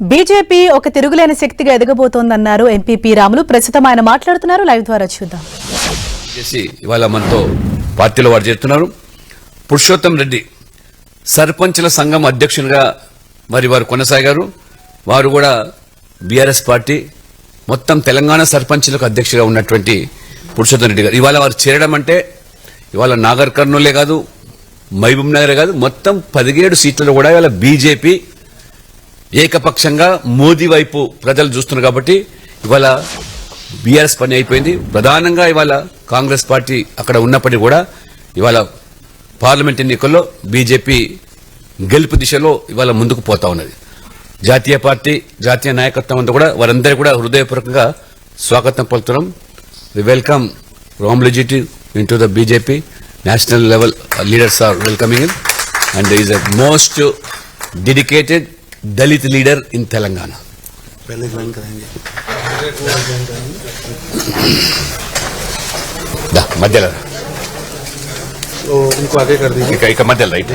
BJP ఒక తిరుగులేని శక్తిగా ఎదగబోతోందన్నారు ఎంపీపీ రాములు. ప్రస్తుతం ఆయన మాట్లాడుతున్నారు. లైవ్ ద్వారా చూద్దాం. చేసి ఇవాళ మనతో పార్టీలో వారు చేస్తున్నారు పురుషోత్తం రెడ్డి సర్పంచుల సంఘం అధ్యక్షునిగా మరి వారు కొనసాగారు. వారు కూడా బీఆర్ఎస్ పార్టీ మొత్తం తెలంగాణ సర్పంచులకు అధ్యక్షుగా ఉన్నటువంటి పురుషోత్తం రెడ్డి గారు. ఇవాళ వారు చేరడం అంటే ఇవాళ నాగర్ కర్నూలే కాదు మహబూబ్ నగరే కాదు మొత్తం పదిహేడు సీట్లలో కూడా ఇవాళ బీజేపీ ఏకపక్షంగా మోదీ వైపు ప్రజలు చూస్తున్నారు కాబట్టి ఇవాళ బీఆర్ఎస్ పని అయిపోయింది. ప్రధానంగా ఇవాళ కాంగ్రెస్ పార్టీ అక్కడ ఉన్నప్పటికీ కూడా ఇవాళ పార్లమెంట్ ఎన్నికల్లో బీజేపీ గెలుపు దిశలో ఇవాళ ముందుకు పోతా ఉన్నది. జాతీయ పార్టీ జాతీయ నాయకత్వం అంతా కూడా వారందరూ కూడా హృదయపూర్వకంగా స్వాగతం పలుతున్నాం we welcome రామ్లజిటీ in to the BJP national level leaders are welcoming in and is a most dedicated Dalit leader in Telangana पहले ज्वाइन कराएंगे దా, మధ్యలో तो उनको आगे कर दीजिए ఇక ఇక మధ్యలో రైట్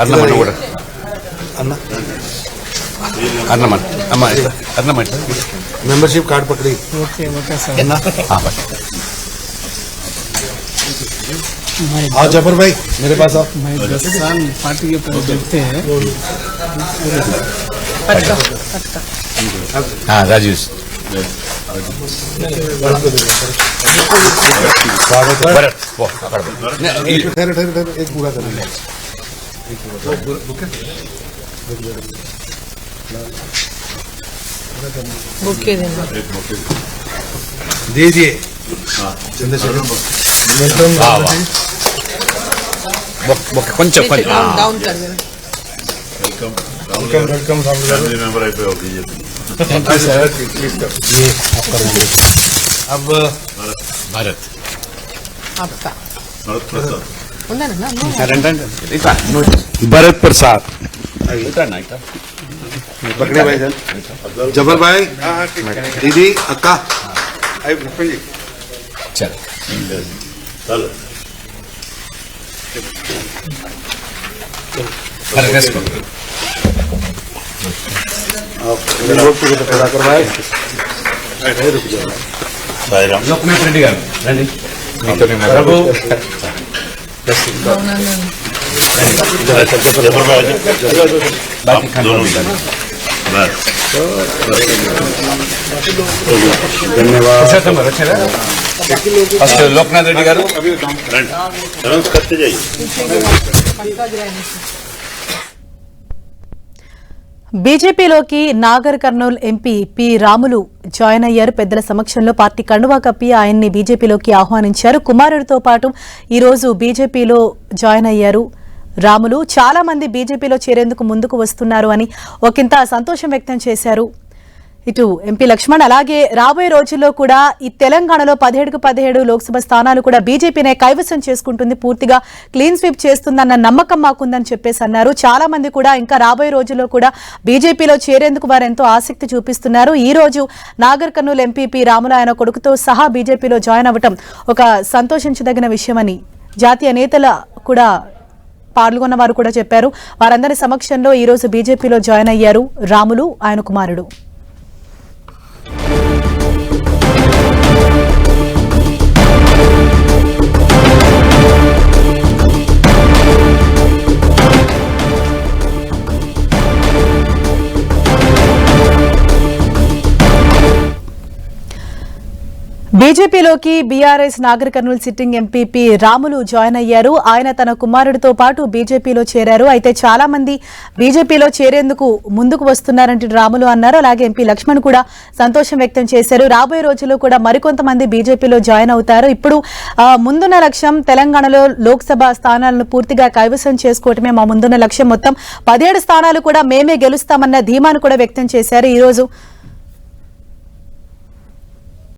అన్నమన్న కూడా अन्ना అన్నమన్న అమ్మ ఇట్లా, అన్నమ్మ ఇట్లా. मेंबरशिप कार्ड पकड़ी ఓకే ఓకే సార్ अन्ना हाँ ज़फ़र भाई मेरे पास आप मैं दस साल पार्टी के प्रति देखते हैं। हाँ स्वागत है। ठहरे ठहरे ठहरे एक पूरा कर। दे दिए। चंद्रशेखर కొంచెం अब भारत आपका भरत प्रसाद बकरे भाई जबर भाई दीदी अक्का चल चलो రెడ్డి గారు రండి మీతో నేను ప్రభు జఫర్ భాయ్ బాకీ లోక్నాథ్ రెడ్డి గారు బీజేపీలోకి Nagar Kurnool MP P Ramulu join అయ్యారు. పెద్దల సమక్షంలో పార్టీ కండువా కప్పి ఆయన్ని బీజేపీలోకి ఆహ్వానించారు. కుమారుడితో పాటు ఈరోజు బీజేపీలో జాయిన్ అయ్యారు. రాములు చాలా మంది బీజేపీలో చేరేందుకు ముందుకు వస్తున్నారు అని ఒకంత సంతోషం వ్యక్తం చేశారు. ఇటు ఎంపీ లక్ష్మణ్ అలాగే రాబోయే రోజుల్లో కూడా ఈ తెలంగాణలో పదిహేడుకు పదిహేడు లోక్సభ స్థానాలు కూడా బీజేపీనే కైవసం చేసుకుంటుంది పూర్తిగా క్లీన్ స్వీప్ చేస్తుందన్న నమ్మకం మాకుందని చెప్పేసి అన్నారు. చాలా మంది కూడా ఇంకా రాబోయే రోజుల్లో కూడా బీజేపీలో చేరేందుకు వారు ఎంతో ఆసక్తి చూపిస్తున్నారు. ఈ రోజు నాగర్ కర్నూలు ఎంపీపీ రాములు ఆయన కొడుకుతో సహా బీజేపీలో జాయిన్ అవ్వటం ఒక సంతోషించదగిన విషయమని జాతీయ నేతల కూడా పాల్గొన్న వారు కూడా చెప్పారు. వారందరి సమక్షంలో ఈ రోజు బీజేపీలో జాయిన్ అయ్యారు రాములు ఆయన కుమారుడు. బీజేపీలోకి BRS Nagar Kurnool sitting MPP Ramulu join అయ్యారు. ఆయన తన కుమారుడితో పాటు బీజేపీలో చేరారు. అయితే చాలా మంది బీజేపీలో చేరేందుకు ముందుకు వస్తున్నారంటే రాములు అన్నారు. అలాగే ఎంపీ లక్ష్మణ్ కూడా సంతోషం వ్యక్తం చేశారు. రాబోయే రోజుల్లో కూడా మరికొంతమంది బీజేపీలో జాయిన్ అవుతారు. ఇప్పుడు ముందున్న లక్ష్యం తెలంగాణలో లోక్సభ స్థానాలను పూర్తిగా కైవసం చేసుకోవటమే మా ముందున్న లక్ష్యం. మొత్తం పదిహేడు స్థానాలు కూడా మేమే గెలుస్తామన్న ధీమాను కూడా వ్యక్తం చేశారు. ఈ రోజు